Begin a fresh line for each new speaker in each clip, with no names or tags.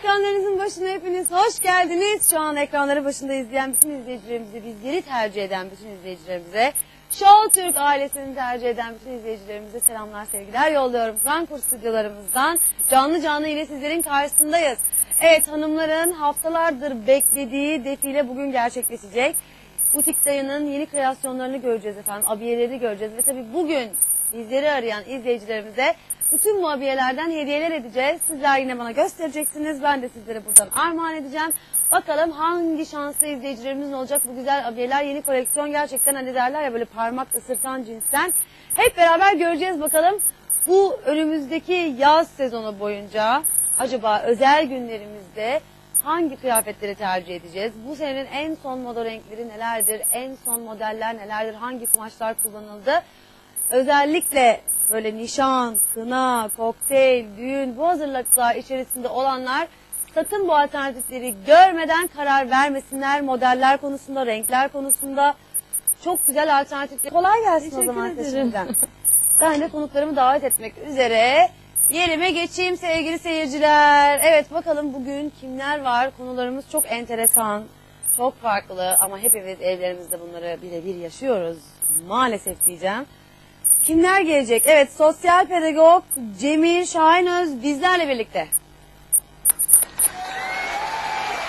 Ekranlarınızın başına hepiniz hoş geldiniz. Şu an ekranları başında izleyen bütün izleyicilerimize, bizleri tercih eden bütün izleyicilerimize, Show Türk ailesini tercih eden bütün izleyicilerimize selamlar, sevgiler yolluyorum. Frankfurt stüdyolarımızdan canlı canlı yine sizlerin karşısındayız. Evet hanımların haftalardır beklediği defile bugün gerçekleşecek. Butik Dayı'nın yeni kreasyonlarını göreceğiz efendim, abiyeleri göreceğiz ve tabii bugün bizleri arayan izleyicilerimize bütün bu abiyelerden hediyeler edeceğiz. Sizler yine bana göstereceksiniz. Ben de sizlere buradan armağan edeceğim. Bakalım hangi şanslı izleyicilerimizin olacak bu güzel abiyeler. Yeni koleksiyon gerçekten hani derler ya böyle parmak ısırtan cinsten. Hep beraber göreceğiz bakalım. Bu önümüzdeki yaz sezonu boyunca acaba özel günlerimizde hangi kıyafetleri tercih edeceğiz? Bu senenin en son moda renkleri nelerdir? En son modeller nelerdir? Hangi kumaşlar kullanıldı? Özellikle böyle nişan, kına, kokteyl, düğün bu hazırlıklar içerisinde olanlar sakın bu alternatifleri görmeden karar vermesinler. Modeller konusunda, renkler konusunda çok güzel alternatifler. Kolay gelsin o
Teşekkür
zaman size
ederim.
şimdiden. Ben de konuklarımı davet etmek üzere yerime geçeyim sevgili seyirciler. Evet bakalım bugün kimler var? Konularımız çok enteresan, çok farklı ama hepimiz evlerimizde bunları birebir yaşıyoruz. Maalesef diyeceğim. Kimler gelecek? Evet, sosyal pedagog Cemil Şahinöz bizlerle birlikte.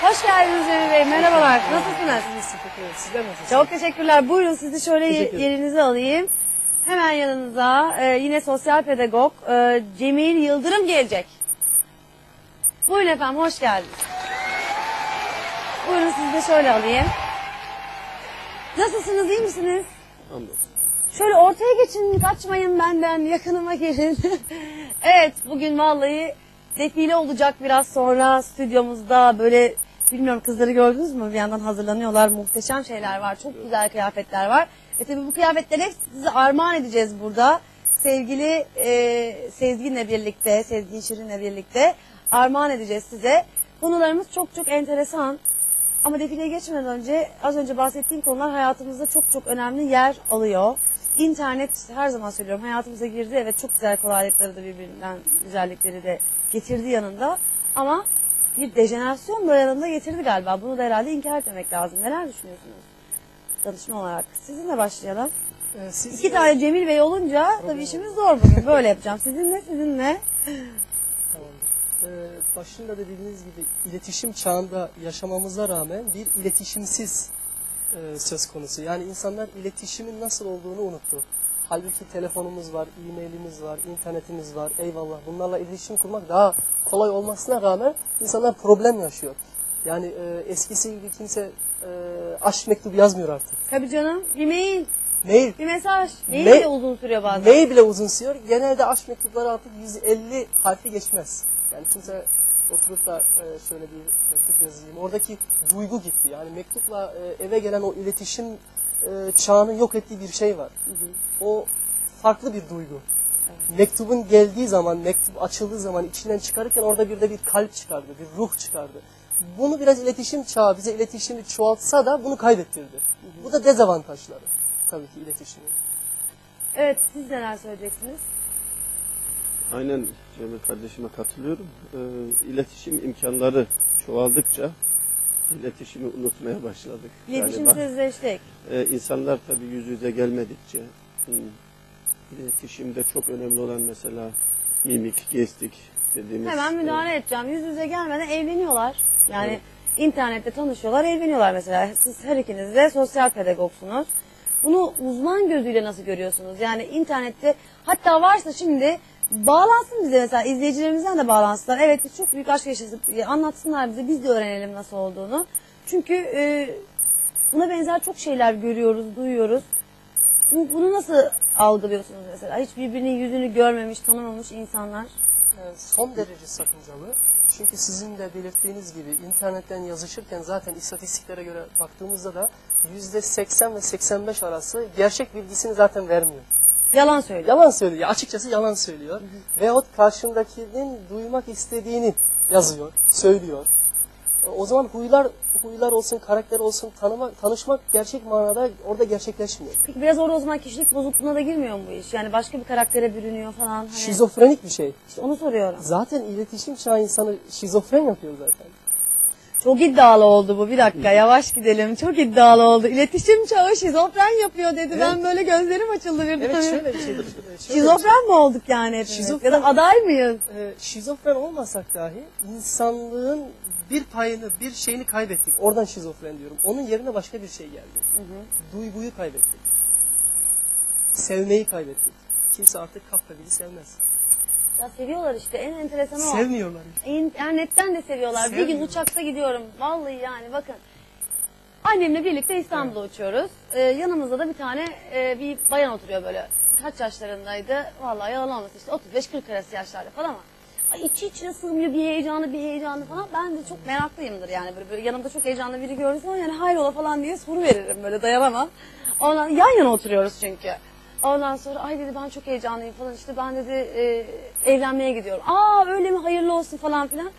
Hoş geldiniz Cemil Bey. Merhabalar. Nasılsınız?
Sizler nasılsınız?
Çok teşekkürler. Buyurun sizi şöyle ye-
Teşekkür ederim.
yerinize alayım. Hemen yanınıza e, yine sosyal pedagog e, Cemil Yıldırım gelecek. Buyurun efendim, hoş geldiniz. Buyurun sizi de şöyle alayım. Nasılsınız, iyi misiniz?
Hamdolsun.
Şöyle ortaya geçin, kaçmayın benden, yakınıma gelin. evet, bugün vallahi defile olacak biraz sonra stüdyomuzda böyle bilmiyorum kızları gördünüz mü? Bir yandan hazırlanıyorlar, muhteşem şeyler var, çok güzel kıyafetler var. E tabii bu kıyafetleri hep size armağan edeceğiz burada. Sevgili e, Sezgin'le birlikte, Sezgin Şirin'le birlikte armağan edeceğiz size. Konularımız çok çok enteresan. Ama defileye geçmeden önce az önce bahsettiğim konular hayatımızda çok çok önemli yer alıyor. İnternet her zaman söylüyorum hayatımıza girdi. Evet çok güzel kolaylıkları da birbirinden güzellikleri de getirdi yanında. Ama bir dejenerasyon da yanında getirdi galiba. Bunu da herhalde inkar etmemek lazım. Neler düşünüyorsunuz? Danışma olarak. Sizinle başlayalım.
Ee, siz
İki tane Cemil Bey olunca tabii işimiz zor bugün. Böyle yapacağım. Sizinle sizinle.
Tamamdır. Ee, başında da dediğiniz gibi iletişim çağında yaşamamıza rağmen bir iletişimsiz e, söz konusu. Yani insanlar iletişimin nasıl olduğunu unuttu. Halbuki telefonumuz var, e-mailimiz var, internetimiz var. Eyvallah. Bunlarla iletişim kurmak daha kolay olmasına rağmen insanlar problem yaşıyor. Yani e, eskisi gibi kimse e, aşk mektubu yazmıyor artık.
Tabii canım. Bir mail,
Mail
bir mesaj. Mail
Ne-
de uzun sürüyor bazen.
Mail bile uzun sürüyor. Genelde aşk mektupları artık 150 harfi geçmez. Yani kimse oturup da e, şöyle bir mektup yazayım. Oradaki duygu gitti. Yani mektupla e, eve gelen o iletişim e, çağının yok ettiği bir şey var. O farklı bir duygu. Mektubun geldiği zaman, mektup açıldığı zaman içinden çıkarırken orada bir de bir kalp çıkardı, bir ruh çıkardı. Bunu biraz iletişim çağı bize iletişimi çoğaltsa da bunu kaybettirdi. Bu da dezavantajları tabii ki iletişimin.
Evet siz neler söyleyeceksiniz?
Aynen Cemil kardeşime katılıyorum. Ee, iletişim imkanları çoğaldıkça iletişimi unutmaya başladık.
İletişimsizleştik.
Ee, insanlar tabii yüz yüze gelmedikçe hmm, iletişimde çok önemli olan mesela mimik, gestik dediğimiz.
Hemen
e,
müdahale edeceğim. Yüz yüze gelmeden evleniyorlar. Yani internette tanışıyorlar, evleniyorlar mesela. Siz her ikiniz de sosyal pedagogsunuz. Bunu uzman gözüyle nasıl görüyorsunuz? Yani internette hatta varsa şimdi bağlansın bize mesela izleyicilerimizden de bağlansınlar. Evet çok büyük aşk yaşadık. e, Anlatsınlar bize biz de öğrenelim nasıl olduğunu. Çünkü e, buna benzer çok şeyler görüyoruz, duyuyoruz. Bu- Bunu nasıl algılıyorsunuz mesela? Hiç birbirinin yüzünü görmemiş, tanımamış insanlar.
Son derece sakıncalı. Çünkü sizin de belirttiğiniz gibi internetten yazışırken zaten istatistiklere göre baktığımızda da %80 ve 85 arası gerçek bilgisini zaten vermiyor.
Yalan söylüyor.
Yalan söylüyor. Açıkçası yalan söylüyor. Veyahut karşındakinin duymak istediğini yazıyor, söylüyor. O zaman huylar huylar olsun, karakter olsun, tanıma, tanışmak gerçek manada orada gerçekleşmiyor.
Peki biraz orada o zaman kişilik bozukluğuna da girmiyor mu bu iş? Yani başka bir karaktere bürünüyor falan. Hani,
Şizofrenik bir şey.
işte onu soruyorum.
Zaten iletişim çağı insanı şizofren yapıyor zaten.
Çok iddialı oldu bu. Bir dakika yavaş gidelim. Çok iddialı oldu. İletişim çağı şizofren yapıyor dedi. Ben böyle gözlerim açıldı birden.
Evet şöyle bir şeydir. Şöyle bir şey.
Şizofren mi olduk yani hepimiz?
Şizofren-
Ya da aday mıyız?
Ee, şizofren olmasak dahi insanlığın bir payını, bir şeyini kaybettik. Oradan şizofren diyorum. Onun yerine başka bir şey geldi. Duyguyu kaybettik. Sevmeyi kaybettik. Kimse artık Kafka'yı sevmez.
Ya seviyorlar işte. En enteresanı o.
Sevmiyorlar.
İnternetten de seviyorlar. Bir gün uçakta gidiyorum. Vallahi yani bakın. Annemle birlikte İstanbul'a uçuyoruz. Ee, yanımızda da bir tane e, bir bayan oturuyor böyle. Kaç yaşlarındaydı? Vallahi yalan olmasın işte 35-40 arası yaşlarda falan ama. Ay içi içine sığmıyor bir heyecanı bir heyecanı falan. Ben de çok meraklıyımdır yani. Böyle, böyle yanımda çok heyecanlı biri görürsem yani hayrola falan diye soru veririm böyle dayanamam. Ondan yan yana oturuyoruz çünkü. Ondan sonra ay dedi ben çok heyecanlıyım falan işte ben dedi e, evlenmeye gidiyorum. Aa öyle mi hayırlı olsun falan filan.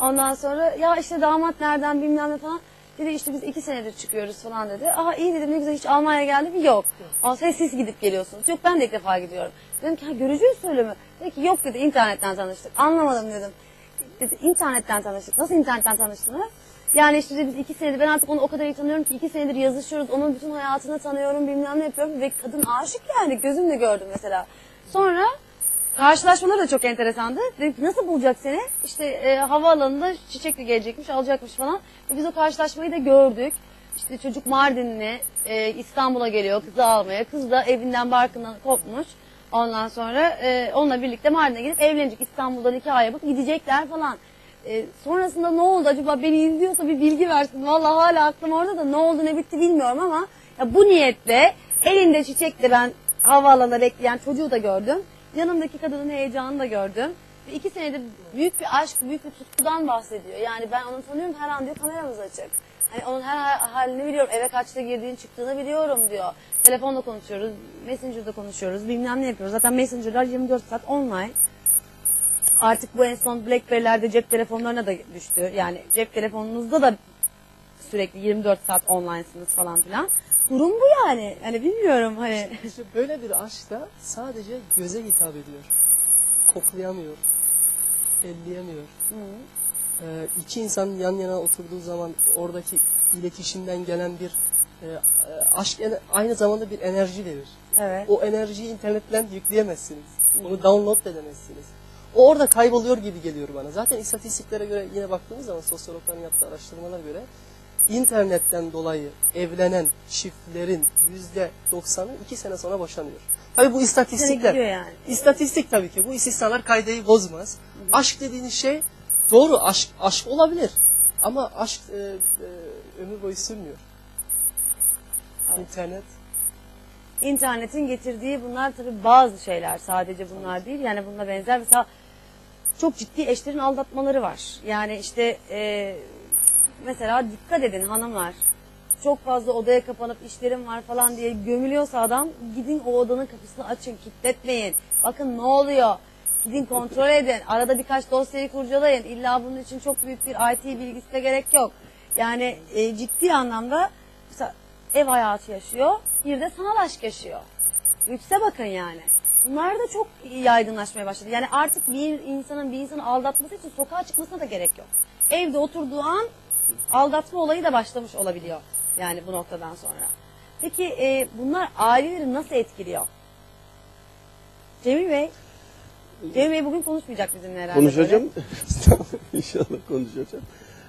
Ondan sonra ya işte damat nereden bilmem ne falan. Dedi işte biz iki senedir çıkıyoruz falan dedi. Aa iyi dedim ne güzel hiç Almanya geldi mi? Yok. Aa siz siz gidip geliyorsunuz. Yok ben de ilk defa gidiyorum. Dedim ki ha görücü usulü mü? Dedi ki yok dedi internetten tanıştık. Anlamadım dedim. Dedi internetten tanıştık. Nasıl internetten tanıştınız? Yani işte biz iki senedir ben artık onu o kadar iyi tanıyorum ki iki senedir yazışıyoruz. Onun bütün hayatını tanıyorum bilmem ne yapıyorum. Ve kadın aşık yani gözümle gördüm mesela. Sonra Karşılaşmaları da çok enteresandı. Dedim ki nasıl bulacak seni? İşte e, havaalanında çiçekle gelecekmiş, alacakmış falan. Ve biz o karşılaşmayı da gördük. İşte çocuk Mardinli e, İstanbul'a geliyor kızı almaya. Kız da evinden barkından kopmuş. Ondan sonra e, onunla birlikte Mardin'e gidip evlenecek. İstanbul'dan iki ay yapıp gidecekler falan. E, sonrasında ne oldu acaba beni izliyorsa bir bilgi versin. Vallahi hala aklım orada da ne oldu ne bitti bilmiyorum ama ya bu niyetle elinde çiçekle ben havaalanında bekleyen çocuğu da gördüm. Yanımdaki kadının heyecanını da gördüm. Ve iki senedir büyük bir aşk, büyük bir tutkudan bahsediyor. Yani ben onu tanıyorum her an diyor kameramız açık. Hani onun her halini biliyorum. Eve kaçta girdiğini çıktığını biliyorum diyor. Telefonla konuşuyoruz, Messenger'da konuşuyoruz, bilmem ne yapıyoruz. Zaten Messenger'lar 24 saat online. Artık bu en son Blackberry'lerde cep telefonlarına da düştü. Yani cep telefonunuzda da sürekli 24 saat online'sınız falan filan. Durum bu yani. Hani bilmiyorum hani.
İşte böyle bir aşk da sadece göze hitap ediyor. Koklayamıyor. Elleyemiyor. Ee, iki insan yan yana oturduğu zaman oradaki iletişimden gelen bir e, e, aşk aynı zamanda bir enerji verir.
Evet.
O enerjiyi internetten yükleyemezsiniz. Onu download edemezsiniz. Orada kayboluyor gibi geliyor bana. Zaten istatistiklere göre yine baktığımız zaman sosyologların yaptığı araştırmalara göre internetten dolayı evlenen çiftlerin yüzde doksanı iki sene sonra boşanıyor. Tabii bu istatistikler.
yani.
İstatistik tabii ki. Bu istisnalar kaydeyi bozmaz. Aşk dediğiniz şey doğru aşk aşk olabilir. Ama aşk e, e, ömür boyu sürmüyor. İnternet
İnternetin getirdiği bunlar tabii bazı şeyler sadece bunlar değil. Yani bununla benzer mesela çok ciddi eşlerin aldatmaları var. Yani işte e, mesela dikkat edin hanımlar. Çok fazla odaya kapanıp işlerim var falan diye gömülüyorsa adam gidin o odanın kapısını açın, kilitletmeyin. Bakın ne oluyor? Gidin kontrol edin. Arada birkaç dosyayı kurcalayın. İlla bunun için çok büyük bir IT bilgisi de gerek yok. Yani e, ciddi anlamda mesela ev hayatı yaşıyor. Bir de sanal aşk yaşıyor. Lükse bakın yani. Bunlar da çok yaygınlaşmaya başladı. Yani artık bir insanın bir insanı aldatması için sokağa çıkmasına da gerek yok. Evde oturduğu an aldatma olayı da başlamış olabiliyor. Yani bu noktadan sonra. Peki e, bunlar aileleri nasıl etkiliyor? Cemil Bey, Cemil Bey bugün konuşmayacak bizimle herhalde.
Konuşacağım. İnşallah konuşacağım.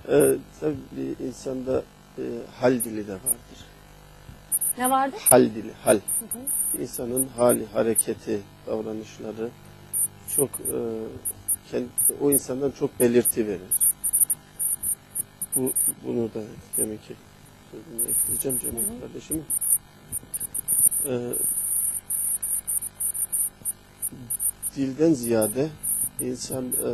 Ee, tabii bir insanda e, hal dili de vardır.
Ne vardı?
Hal dili, hal. İnsanın hali, hareketi, davranışları çok e, kendi, o insandan çok belirti verir. Bu, bunu da demek ki sözünü ekleyeceğim Cemil kardeşim. Ee, dilden ziyade insan e,